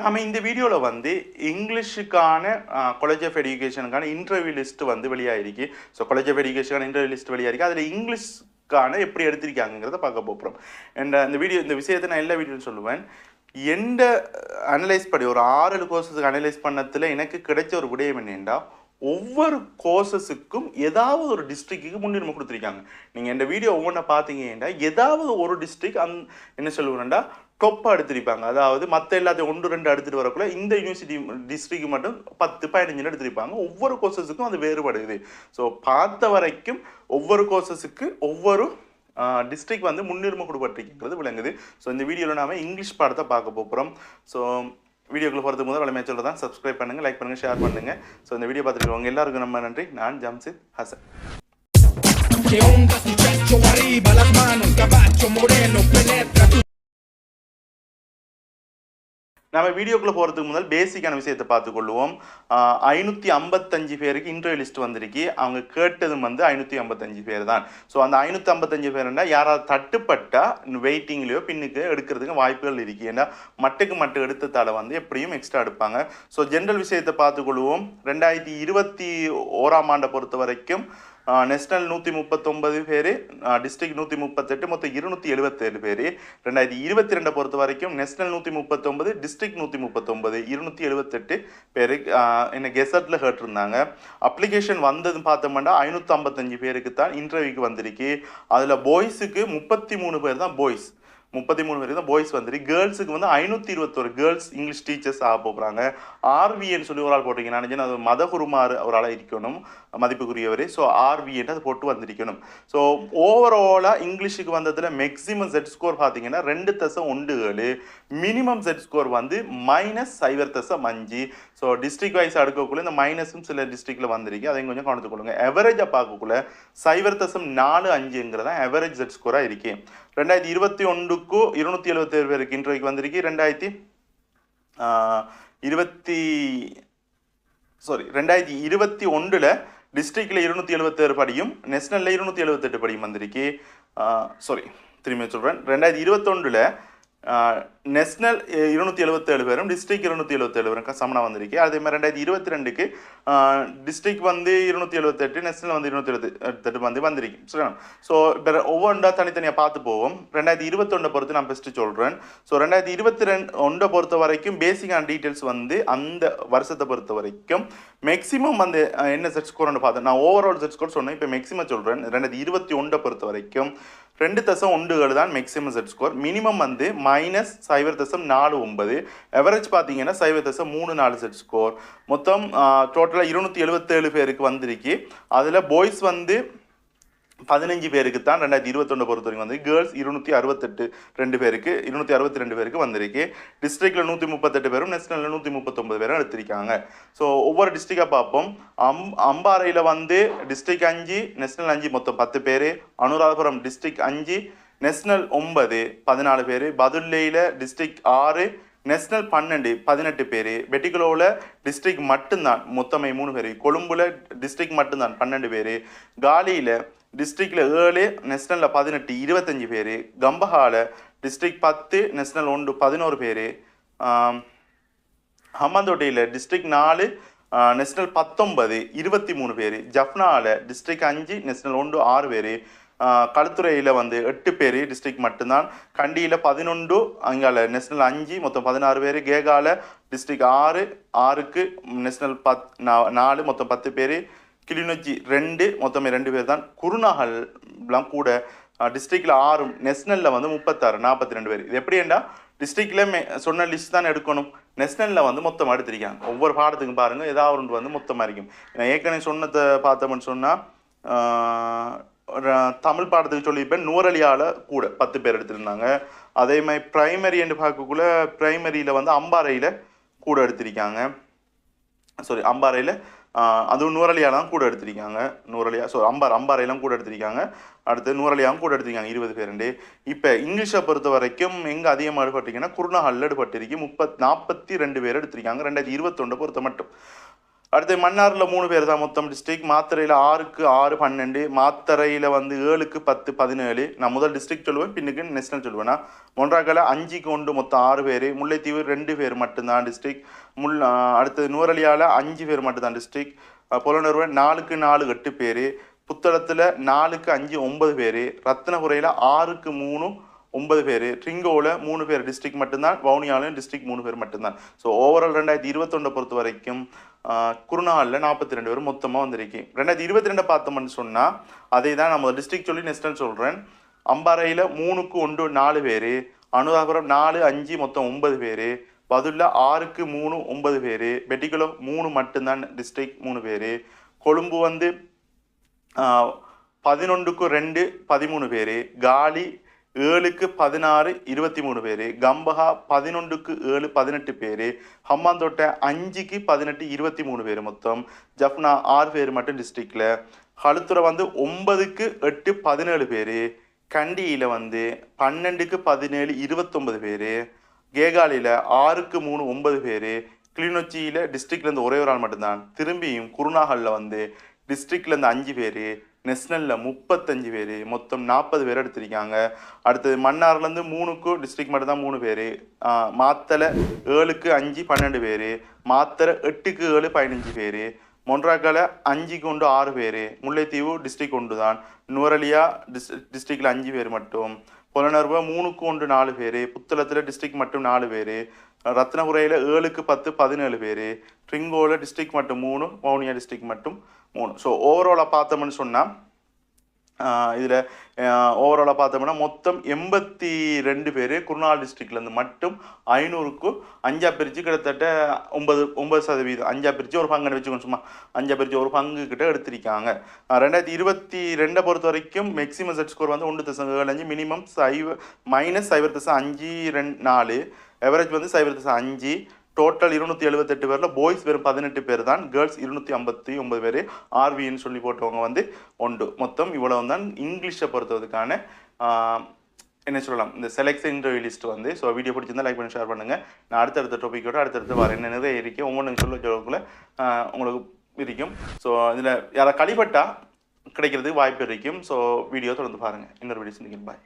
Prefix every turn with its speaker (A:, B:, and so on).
A: நாம் இந்த வீடியோவில் வந்து இங்கிலீஷுக்கான காலேஜ் ஆஃப் எஜுகேஷனுக்கான இன்டர்வியூ லிஸ்ட் வந்து வெளியாகிருக்கு ஸோ காலேஜ் ஆஃப் எஜுகேஷனுக்கான இன்டர்வியூ லிஸ்ட் வெளியாகிருக்கு அதில் இங்கிலீஷ்க்கான எப்படி எடுத்திருக்காங்கிறத பார்க்க போகிறோம் அண்ட் இந்த வீடியோ இந்த விஷயத்தை நான் எல்லா வீடியோன்னு சொல்லுவேன். எந்த அனலைஸ் படி ஒரு ஆறு கோர்சஸுக்கு அனலைஸ் பண்ணத்தில் எனக்கு கிடைச்ச ஒரு விடயம் என்னென்னா ஒவ்வொரு கோர்சஸுக்கும் ஏதாவது ஒரு டிஸ்ட்ரிக்ட்டுக்கு முன்னுரிமை கொடுத்துருக்காங்க. நீங்கள் இந்த வீடியோ ஒவ்வொன்றா பார்த்தீங்கன்னா ஏதாவது ஒரு டிஸ்ட்ரிக் அந் என்ன சொல்லுவேன்டா டொப்பாக எடுத்திருப்பாங்க அதாவது மற்ற எல்லாத்தையும் ஒன்று ரெண்டு எடுத்துகிட்டு வரக்குள்ள இந்த யூனிவர்சிட்டி டிஸ்ட்ரிக்ட் மட்டும் பத்து பதினஞ்சுன்னு எடுத்திருப்பாங்க ஒவ்வொரு கோர்சஸுக்கும் அது வேறுபடுது ஸோ பார்த்த வரைக்கும் ஒவ்வொரு கோர்சஸுக்கு ஒவ்வொரு டிஸ்ட்ரிக் வந்து முன்னுரிமை கொடுப்பட்டிருக்கிறது விளங்குது ஸோ இந்த வீடியோவில் நாம இங்கிலீஷ் பாடத்தை பார்க்க போகிறோம் ஸோ வீடியோக்குள்ள போகிறது முதல் வளமையாக சொல்ல தான் சப்ஸ்கிரைப் பண்ணுங்கள் லைக் பண்ணுங்கள் ஷேர் பண்ணுங்கள் ஸோ இந்த வீடியோ பார்த்துருக்கவங்க எல்லாருக்கும் ரொம்ப நன்றி நான் Jamshid Hasan
B: Que onda muchacho? Arriba las manos, caballo moreno, penetra tu
A: நம்ம வீடியோக்குள்ளே போகிறதுக்கு முதல் பேசிக்கான விஷயத்தை பார்த்துக்கொள்வோம் ஐநூற்றி ஐம்பத்தஞ்சு பேருக்கு இன்டர்வியூ லிஸ்ட் வந்திருக்கு. அவங்க கேட்டதும் வந்து ஐநூற்றி ஐம்பத்தஞ்சு பேர் தான் ஸோ அந்த ஐநூற்றி ஐம்பத்தஞ்சு பேர்னா யாராவது தட்டுப்பட்டால் வெயிட்டிங்லேயோ பின்னுக்கு எடுக்கிறதுக்கு வாய்ப்புகள் இருக்குது ஏன்னா மட்டுக்கு மட்டு எடுத்ததால் வந்து எப்படியும் எக்ஸ்ட்ரா எடுப்பாங்க. ஸோ ஜென்ரல் விஷயத்தை பார்த்துக்கொள்வோம் ரெண்டாயிரத்தி இருபத்தி ஓராம் ஆண்டை பொறுத்த வரைக்கும் நேஷ்னல் நூற்றி முப்பத்தொன்பது பேர் டிஸ்ட்ரிக்ட் நூற்றி முப்பத்தெட்டு மொத்தம் இருநூற்றி எழுபத்தேழு பேர். ரெண்டாயிரத்தி இருபத்தி ரெண்டை பொறுத்த வரைக்கும் நேஷ்னல் நூற்றி முப்பத்தொன்பது டிஸ்ட்ரிக்ட் நூற்றி முப்பத்தொன்பது இருநூற்றி எழுபத்தெட்டு பேர் என்ன கெசட்டில் கேட்டிருந்தாங்க. அப்ளிகேஷன் வந்தது பார்த்தோம்னா ஐநூற்றி ஐம்பத்தஞ்சு பேருக்கு தான் இன்டர்வியூக்கு வந்திருக்கு. அதில் பாய்ஸுக்கு முப்பத்தி மூணு பேர் தான் பாய்ஸ் முப்பத்தி மூணு பேருக்கு தான் பாய்ஸ் வந்துருக்கு. கேர்ள்ஸுக்கு வந்து ஐநூற்றி இருபத்தொரு கேர்ள்ஸ் இங்கிலீஷ் டீச்சர்ஸ் ஆக போகிறாங்க ஆர்வின்னு சொல்லி ஒரு ஆள் போட்டிங்க நான் அது மதகுருமார் ஒரு ஆளாக இருக்கணும். மதிப்புக்குரியவர். ஸோ ஆர்வின்னு அது போட்டு வந்திருக்கணும். ஸோ ஓவராலாக இங்கிலீஷுக்கு வந்ததில் மேக்ஸிமம் செட் ஸ்கோர் பார்த்தீங்கன்னா ரெண்டு தசம் ஒன்று ஏழு. மினிமம் செட் ஸ்கோர் வந்து மைனஸ் சைவர் தசம் அஞ்சு. ஸோ டிஸ்ட்ரிக் வைஸ் அடுக்கக்குள்ளே இந்த மைனஸும் சில டிஸ்ட்ரிக்டில் வந்திருக்கு. அதையும் கொஞ்சம் கவனித்துக்கொள்ளுங்க எவரேஜாக பார்க்கக்குள்ள சைவர் தசம் நாலு அஞ்சுங்கிறதா எவரேஜ் செட் ஸ்கோராக இருக்கு. ரெண்டாயிரத்தி இருபத்தி ஒன்றுக்கும் இருநூற்றி எழுபத்தேழு பேருக்கு இன்றைக்கு வந்திருக்கு. ரெண்டாயிரத்தி இருபத்தி சாரி ரெண்டாயிரத்தி இருபத்தி ஒன்றில் டிஸ்ட்ரிக்டில் இருநூத்தி எழுபத்தேழு படியும் நேஷனலில் இருநூத்தி எழுபத்தெட்டு படியும் வந்திருக்கு. சாரி திரும்பி சொல்கிறேன் ரெண்டாயிரத்தி இருபத்தொன்றில் நேஷனல் eh, இருநூத்தி எழுபத்தேழு பேரும் டிஸ்ட்ரிக் இருநூத்தி எழுபத்தேழு பேரும் சமனா வந்திருக்கு. அதே மாதிரி ரெண்டாயிரத்தி இருபத்தி ரெண்டுக்கு டிஸ்ட்ரிக் வந்து இருநூத்தி எழுபத்தெட்டு நேஷனல் வந்து இருநூத்தி எழுபத்தெட்டு வந்து வந்திருக்கு. சரியா ஸோ இப்போ ஒவ்வொன்றா தனித்தனியாக பார்த்து போவோம். ரெண்டாயிரத்தி இருபத்தொன்னை பொறுத்து நான் பெஸ்ட்டு சொல்கிறேன் ஸோ ரெண்டாயிரத்தி இருபத்தி ரெண்டு ஒன்றை பொறுத்த வரைக்கும் பேசிக்கான டீட்டெயில்ஸ் வந்து அந்த வருஷத்தை பொறுத்த வரைக்கும் மேக்ஸிமம் வந்து என்ன செட் ஸ்கோர்னு பார்த்தேன் நான் ஓவரால் செட் ஸ்கோர் சொன்னேன். இப்போ மேக்ஸிமம் சொல்கிறேன் ரெண்டாயிரத்தி இருபத்தி ஒன்றை பொறுத்த வரைக்கும் ரெண்டு தசம் ஒன்றுகள் தான் மேக்ஸிமம் செட் ஸ்கோர் மினிமம் வந்து மைனஸ் சைவர் தசம் நாலு ஒன்பது. எவரேஜ் பார்த்தீங்கன்னா சைவர் தசம் மூணு நாலு செட் ஸ்கோர் மொத்தம் டோட்டலாக இருநூற்றி எழுபத்தேழு பேருக்கு வந்திருக்கு. அதில் பாய்ஸ் வந்து பதினஞ்சு பேருக்கு தான் ரெண்டாயிரத்தி இருபத்தொன்று பொறுத்த வரைக்கும் வந்து கேர்ள்ஸ் இருநூற்றி அறுபத்தெட்டு ரெண்டு பேருக்கு இருநூற்றி அறுபத்தி ரெண்டு பேருக்கு வந்திருக்கு. டிஸ்ட்ரிக்டில் நூற்றி முப்பத்தெட்டு பேரும் நேஷனலில் நூற்றி முப்பத்தொம்பது பேரும் எடுத்திருக்காங்க. ஸோ ஒவ்வொரு டிஸ்ட்ரிக்டாக பார்ப்போம். அம் அம்பாறையில் வந்து டிஸ்ட்ரிக் அஞ்சு நேஷனல் அஞ்சு மொத்தம் பத்து பேர். அனுராதபுரம் டிஸ்ட்ரிக்ட் அஞ்சு நெஷ்னல் ஒன்பது பதினாலு பேர் பதுல்லையில் டிஸ்ட்ரிக்ட் ஆறு நேஷ்னல் பன்னெண்டு பதினெட்டு பேர் வெட்டிகுலோவில் டிஸ்ட்ரிக்ட் மட்டும்தான் மொத்தமே மூணு பேர் கொழும்புல டிஸ்ட்ரிக்ட் மட்டும்தான் பன்னெண்டு பேர் காலியில் டிஸ்ட்ரிக்டில் ஏழு நெஷ்னலில் பதினெட்டு இருபத்தஞ்சி பேர் கம்பஹால டிஸ்ட்ரிக்ட் பத்து நேஷ்னல் ஒன்று பதினோரு பேர் ஹம்மந்தோட்டையில் டிஸ்ட்ரிக்ட் நாலு நெஷ்னல் பத்தொன்பது இருபத்தி மூணு பேர் ஜஃப்னாவில் டிஸ்ட்ரிக்ட் அஞ்சு நேஷ்னல் ஒன்று ஆறு பேர் களுத்துறையில் வந்து எட்டு பேர் டிஸ்ட்ரிக்ட் மட்டும்தான். கண்டியில் பதினொன்று அங்கால நேஷ்னல் அஞ்சு மொத்தம் பதினாறு பேர். கேகால டிஸ்ட்ரிக்ட் ஆறு ஆறுக்கு நேஷ்னல் பத் நா- நாலு மொத்தம் பத்து பேர். கிளிநொச்சி ரெண்டு மொத்தமே ரெண்டு பேர் தான் குருநாகல்லாம் கூட டிஸ்ட்ரிக்டில் ஆறும் நேஷனலில் வந்து முப்பத்தாறு நாற்பத்தி ரெண்டு பேர். இது எப்படின்னா டிஸ்ட்ரிக்டில் மே சொன்ன லிஸ்ட் தான் எடுக்கணும். நேஷனலில் வந்து மொத்தமாக எடுத்திருக்காங்க. ஒவ்வொரு பாடத்துக்கும் பாருங்கள் ஏதாவது ஒன்று வந்து மொத்தமாக இருக்கும். நான் ஏற்கனவே சொன்னதை பார்த்தோம்னு சொன்னால் தமிழ் பாடத்துக்கு சொல்லியிருப்பேன் நூறலியால் கூட பத்து பேர் எடுத்திருந்தாங்க. அதே மாதிரி ப்ரைமரி என்று பார்க்கக்குள்ள ப்ரைமரியில் வந்து அம்பாறையில் கூட எடுத்திருக்காங்க. சாரி அம்பாறையில் அதுவும் நூறலியாலாம் கூட எடுத்திருக்காங்க. நூறலியா ஸோ அம்பார் அம்பாறையெல்லாம் கூட எடுத்திருக்காங்க. அடுத்து நூறலியாவும் கூட எடுத்திருக்காங்க இருபது பேருண்டு இப்போ இங்கிலீஷை பொறுத்த வரைக்கும் எங்கே அதிகமாக எடுபட்டிருக்கீங்கன்னா குருநாகலில் எடுபட்டிருக்கு. முப்பத் நாற்பத்தி ரெண்டு பேர் எடுத்திருக்காங்க. ரெண்டாயிரத்தி இருபத்தொண்டை பொறுத்த மட்டும். அடுத்து மன்னாரில் மூணு பேர் தான் மொத்தம் டிஸ்ட்ரிக் மாத்தரையில் ஆறுக்கு ஆறு பன்னெண்டு. மாத்தரையில் வந்து ஏழுக்கு பத்து பதினேழு. நான் முதல் டிஸ்ட்ரிக் சொல்லுவேன் பின்னுக்கு நேஷனல் சொல்லுவேன்னா மொன்றாக்கல அஞ்சுக்கு ஒன்று மொத்தம் ஆறு பேர். முல்லைத்தீவு ரெண்டு பேர் மட்டும்தான் டிஸ்ட்ரிக் முல் அடுத்தது நூறலியால் அஞ்சு பேர் மட்டும்தான் டிஸ்ட்ரிக் புலனறுவை நாலுக்கு நாலு எட்டு பேர். புத்தளத்தில் நாலுக்கு அஞ்சு ஒன்பது பேர். ரத்னபுரையில் ஆறுக்கு மூணு ஒன்பது பேர். ட்ரிங்கோவில் மூணு பேர். டிஸ்ட்ரிக்ட் மட்டும்தான். வவுனியாலையும் டிஸ்ட்ரிக்ட் மூணு பேர் மட்டும்தான். ஸோ ஓவரால் ரெண்டாயிரத்தி இருபத்தொன்னை பொறுத்த வரைக்கும் குருநாளில் நாற்பத்தி ரெண்டு பேர் மொத்தமாக வந்திருக்கு. ரெண்டாயிரத்தி இருபத்தி ரெண்டு பார்த்தோம்னு சொன்னால் அதை தான் நம்ம டிஸ்ட்ரிக்ட் சொல்லி நேஷனல் சொல்கிறேன் அம்பாறையில் மூணுக்கு ஒன்று நாலு பேர். அனுராபுரம் நாலு அஞ்சு மொத்தம் ஒன்பது பேர். பதுல்ல ஆறுக்கு மூணு ஒன்பது பேர். பெட்டிக்குளம் மூணு மட்டும்தான் டிஸ்ட்ரிக்ட் மூணு பேர். கொழும்பு வந்து பதினொன்றுக்கு ரெண்டு பதிமூணு பேர். காலி ஏழுக்கு பதினாறு இருபத்தி மூணு பேர். கம்பஹா பதினொன்றுக்கு ஏழு பதினெட்டு பேர். ஹம்மாந்தோட்டை அஞ்சுக்கு பதினெட்டு இருபத்தி மூணு பேர் மொத்தம். ஜஃப்னா ஆறு பேர் மட்டும் டிஸ்ட்ரிக்டில் களுத்துறை வந்து ஒன்பதுக்கு எட்டு பதினேழு பேர். கண்டியில் வந்து பன்னெண்டுக்கு பதினேழு இருபத்தொம்பது பேர். கேகாலியில் ஆறுக்கு மூணு ஒன்பது பேர். கிளிநொச்சியில் டிஸ்ட்ரிக்ட்லேருந்து ஒரே ஒரு ஆள் மட்டும்தான். திரும்பியும் குருநாகலில் வந்து டிஸ்ட்ரிக்ட்லேருந்து அஞ்சு பேர். நெஷ்னலில் முப்பத்தஞ்சு பேர் மொத்தம் நாற்பது பேர் எடுத்திருக்காங்க. அடுத்தது மன்னார்லேருந்து மூணுக்கு டிஸ்ட்ரிக்ட் மட்டும் தான் மூணு பேர். மாத்தலை ஏழுக்கு அஞ்சு பன்னெண்டு பேர். மாத்தரை எட்டுக்கு ஏழு பதினஞ்சு பேர். மொன்றாக்கால அஞ்சுக்கு ஒன்று ஆறு பேர். முல்லைத்தீவு டிஸ்ட்ரிக் ஒன்று தான். நுவரலியா டிஸ் டிஸ்ட்ரிக்டில் அஞ்சு பேர் மட்டும். புலனர்வ மூணுக்கு ஒன்று நாலு பேர். புத்தளத்தில் டிஸ்ட்ரிக்ட் மட்டும் நாலு பேர். ரத்னபுரையில் ஏழுக்கு பத்து பதினேழு பேர். ட்ரிங்கோவில் டிஸ்ட்ரிக்ட் மட்டும் மூணு வவுனியா டிஸ்ட்ரிக்ட் மட்டும் மூணு. ஸோ ஓவராலாக பார்த்தோம்னு சொன்னால் இதில் ஓவராலாக பார்த்தோம்னா மொத்தம் எண்பத்தி ரெண்டு பேர் குருநாள் டிஸ்ட்ரிக்ட்லேருந்து மட்டும் ஐநூறுக்கு அஞ்சா பிரித்து கிட்டத்தட்ட ஒன்பது ஒன்பது சதவீதம். அஞ்சா பிரித்து ஒரு பங்குன்னு வச்சுக்கோங்க சும்மா. அஞ்சா பிரித்து ஒரு பங்கு கிட்ட எடுத்திருக்காங்க. ரெண்டாயிரத்தி இருபத்தி ரெண்டை பொறுத்த வரைக்கும் மேக்ஸிமம் செட் ஸ்கோர் வந்து ஒன்று தசம் ஏழு அஞ்சு மினிமம் சைவ மைனஸ் சைபர் தசம் அஞ்சு ரெண்டு நாலு. எவரேஜ் வந்து சைபர் தசம் அஞ்சு டோட்டல் இருநூத்தி எழுபத்தெட்டு பேரில் பாய்ஸ் வெறும் பதினெட்டு பேர் தான் கேர்ள்ஸ் இருநூத்தி ஐம்பத்தி ஒன்பது பேர் ஆர்வின்னு சொல்லி போட்டவங்க வந்து உண்டு. மொத்தம் இவ்வளவு தான் இங்கிலீஷை பொறுத்ததுக்கான என்ன சொல்லலாம் இந்த செலெக்ஷன் இன்டர்வியூ லிஸ்ட் வந்து. ஸோ வீடியோ பிடிச்சிருந்தா லைக் பண்ணி ஷேர் பண்ணுங்கள் நான் அடுத்தடுத்த டாப்பிக்கோட அடுத்தடுத்து வர என்ன நிறைய இருக்குது ஒவ்வொன்றும் சொல்ல சொல்லக்குள்ள உங்களுக்கு இருக்கும். ஸோ இதில் யாராவது கழிப்பட்டால் கிடைக்கிறதுக்கு வாய்ப்பு இருக்கும். ஸோ வீடியோ தொடர்ந்து பாருங்கள் இன்னொரு வீடியோ சந்திக்கிறேன். பாய்